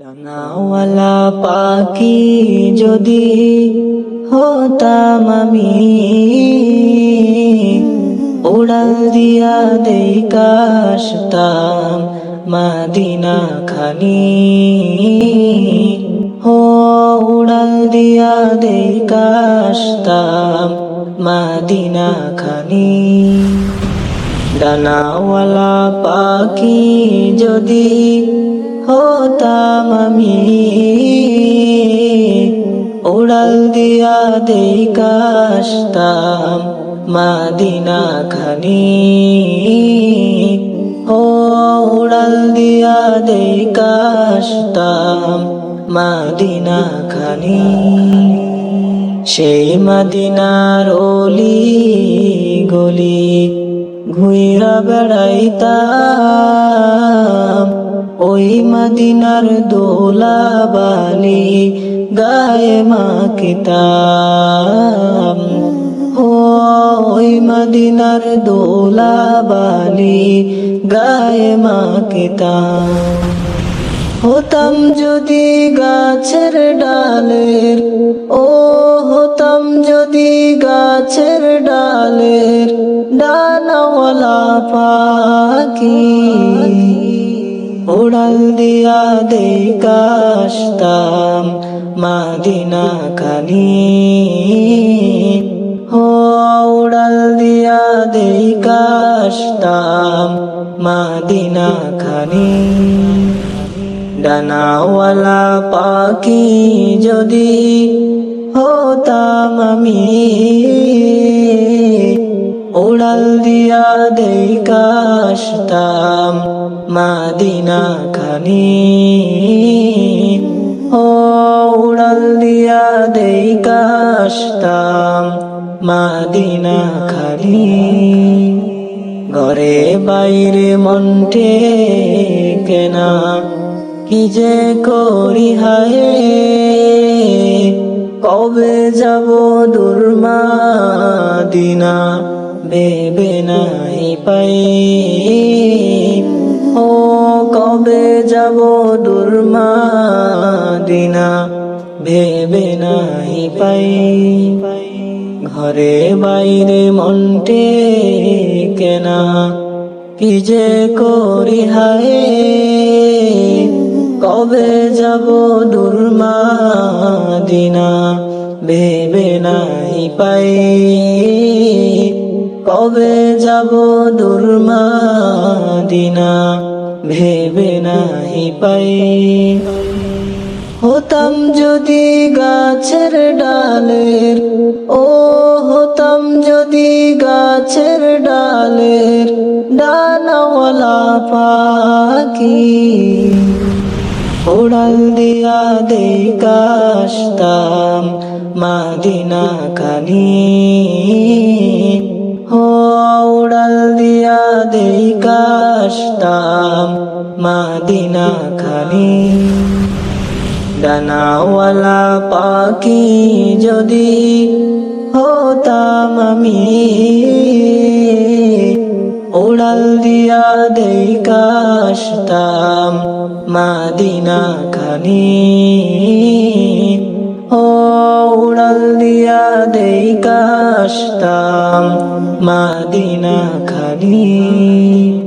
ডানাওয়ালা পাখি যদি হতাম আমি, উড়াল দিয়া দেখাসতাম মাদিনা খানি হো, উড়াল দিয়া দেখাসতাম মাদিনা খানি ডানাওয়ালা পাখি যদি হতাম আমি। উড়াল দিয়া দেখাসতাম মাদিনা খানি ও উড়াল দিয়া দেখাসতাম মাদিনা খানি সেই মাদিনার অলি গলি ঘুইরা বেড়াইতাম। ওই মাদিনার দোলা বালি গায়ে মাকিতাম ওই মাদিনার দোলা বালি গায়ে মাকিতাম হতাম যদি গাছের ডালের, ও হতাম যদি গাছের ডালের ডানাওয়ালা পাখি। উড়াল দিয়া দেখাসতাম মাদিনা খানি ও উড়াল দিয়া দেখাসতাম মাদিনা খানি ডানাওয়ালা পাখি যদি হতাম আমি, উড়াল দিয়া দেখাসতাম মাদিনা খানি ও উড়াল দিয়া দেখাসতাম মাদিনা খানি ঘরে বাইরে মন্টে কেনা কি যে করি হায়। কবে যাব দুর্মা দিনা বেবে নাই পাই কবে যাব দুর্মা দিনা ভেবে নাই পাই। ঘরে বাইরে মন্টে কেনা। কি যে করি হায়? কবে যাব দুর্মা দিনা ভেবে নাই পাই। কবে যাব দুর্মা দিনা ভেবে নাই পাই। হতাম যদি গাছের ডালের, ও হতাম যদি গাছের ডালের, ডানাওয়ালা পাখি। উড়াল দিয়া দেখাসতাম মাদিনা খানি ও উড়াল দিয়া দেখাসতাম মাদিনা খানি ডানাওয়ালা পাখি যদি হতাম আমি, উড়াল দিয়া দেখাসতাম মাদিনা খানি ও উড়াল দিয়া দেখাসতাম মাদিনা খানি